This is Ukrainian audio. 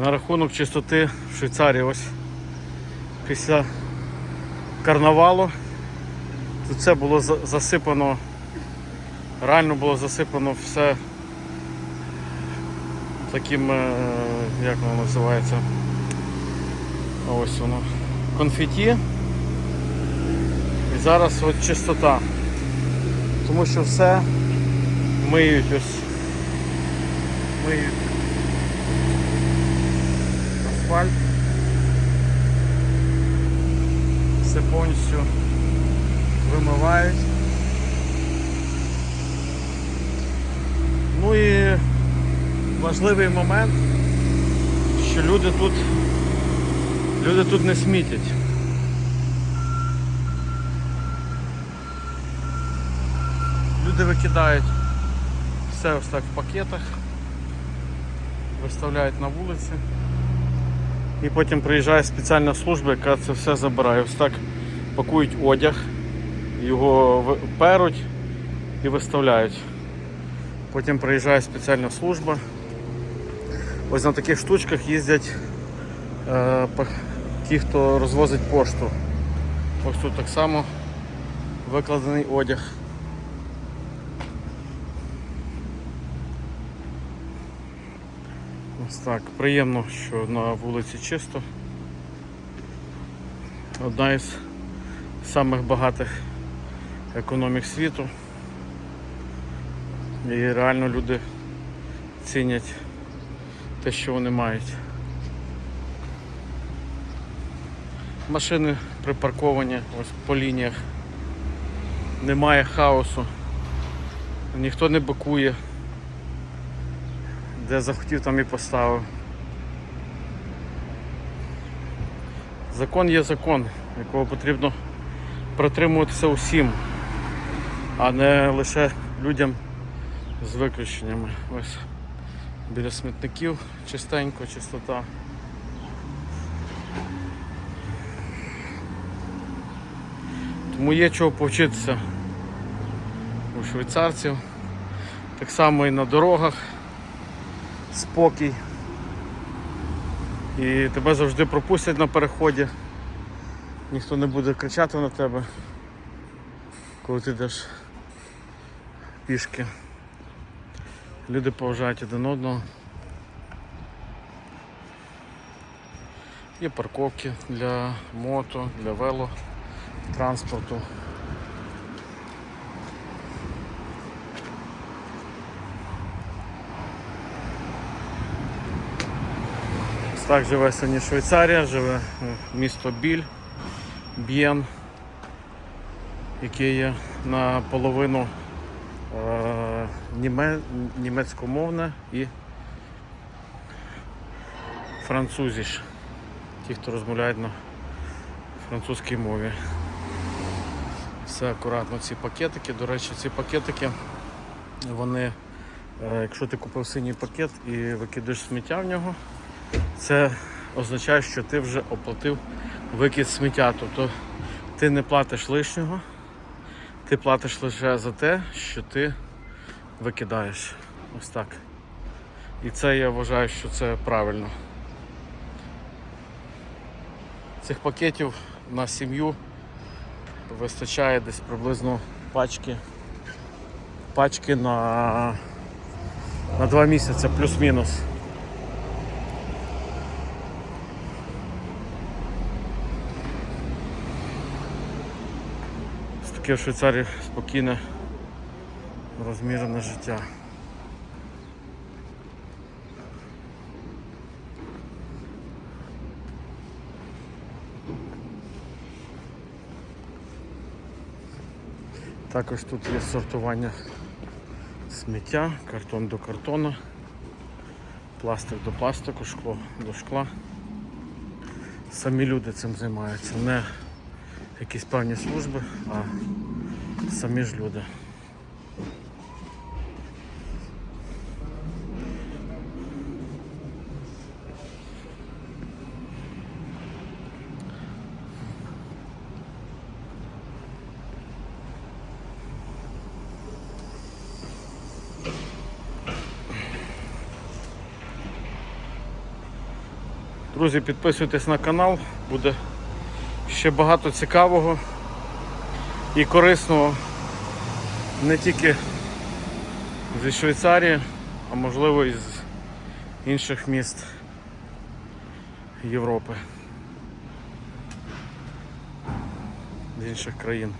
На рахунок чистоти в Швейцарії ось після карнавалу тут все було засипано, реально було засипано все таким, е, як воно називається, ось воно, конфеті. І зараз от чистота. Тому що все миють ось. Миють вимивають. Ну і важливий момент, що люди тут люди тут не смітять. Люди викидають все ось так в пакетах, виставляють на вулиці. І потім приїжджає спеціальна служба, яка це все забирає. Ось так пакують одяг, його перуть і виставляють. Потім приїжджає спеціальна служба. Ось на таких штучках їздять е, ті, хто розвозить пошту. Ось тут так само викладений одяг. Ось так, приємно, що на вулиці чисто. Одна із самих багатих економік світу. І реально люди цінять те, що вони мають. Машини припарковані ось по лініях. Немає хаосу, ніхто не бакує де захотів, там і поставив. Закон є закон, якого потрібно протримуватися усім, а не лише людям з виключеннями. Ось біля смітників чистенько, чистота. Тому є чого повчитися у швейцарців, так само і на дорогах спокій. І тебе завжди пропустять на переході. Ніхто не буде кричати на тебе, коли ти йдеш пішки. Люди поважають один одного. Є парковки для мото, для вело, транспорту. Так живе сьогодні Швейцарія, живе е, місто Біль, Б'єн, яке є наполовину німе, німецькомовне і французіш. Ті, хто розмовляють на французькій мові. Все акуратно, ці пакетики. До речі, ці пакетики, вони, е, якщо ти купив синій пакет і викидаєш сміття в нього, це означає, що ти вже оплатив викид сміття. Тобто ти не платиш лишнього, ти платиш лише за те, що ти викидаєш. Ось так. І це я вважаю, що це правильно. Цих пакетів на сім'ю вистачає десь приблизно пачки. Пачки на, на 2 місяці плюс-мінус. Ось таке в Швейцарії спокійне, розмірене життя. Також тут є сортування сміття, картон до картона, пластик до пластику, шкло до шкла. Самі люди цим займаються, не якісь певні служби, а самі ж люди. Друзі, підписуйтесь на канал, буде ще багато цікавого і корисного не тільки зі Швейцарії, а можливо і з інших міст Європи, з інших країн.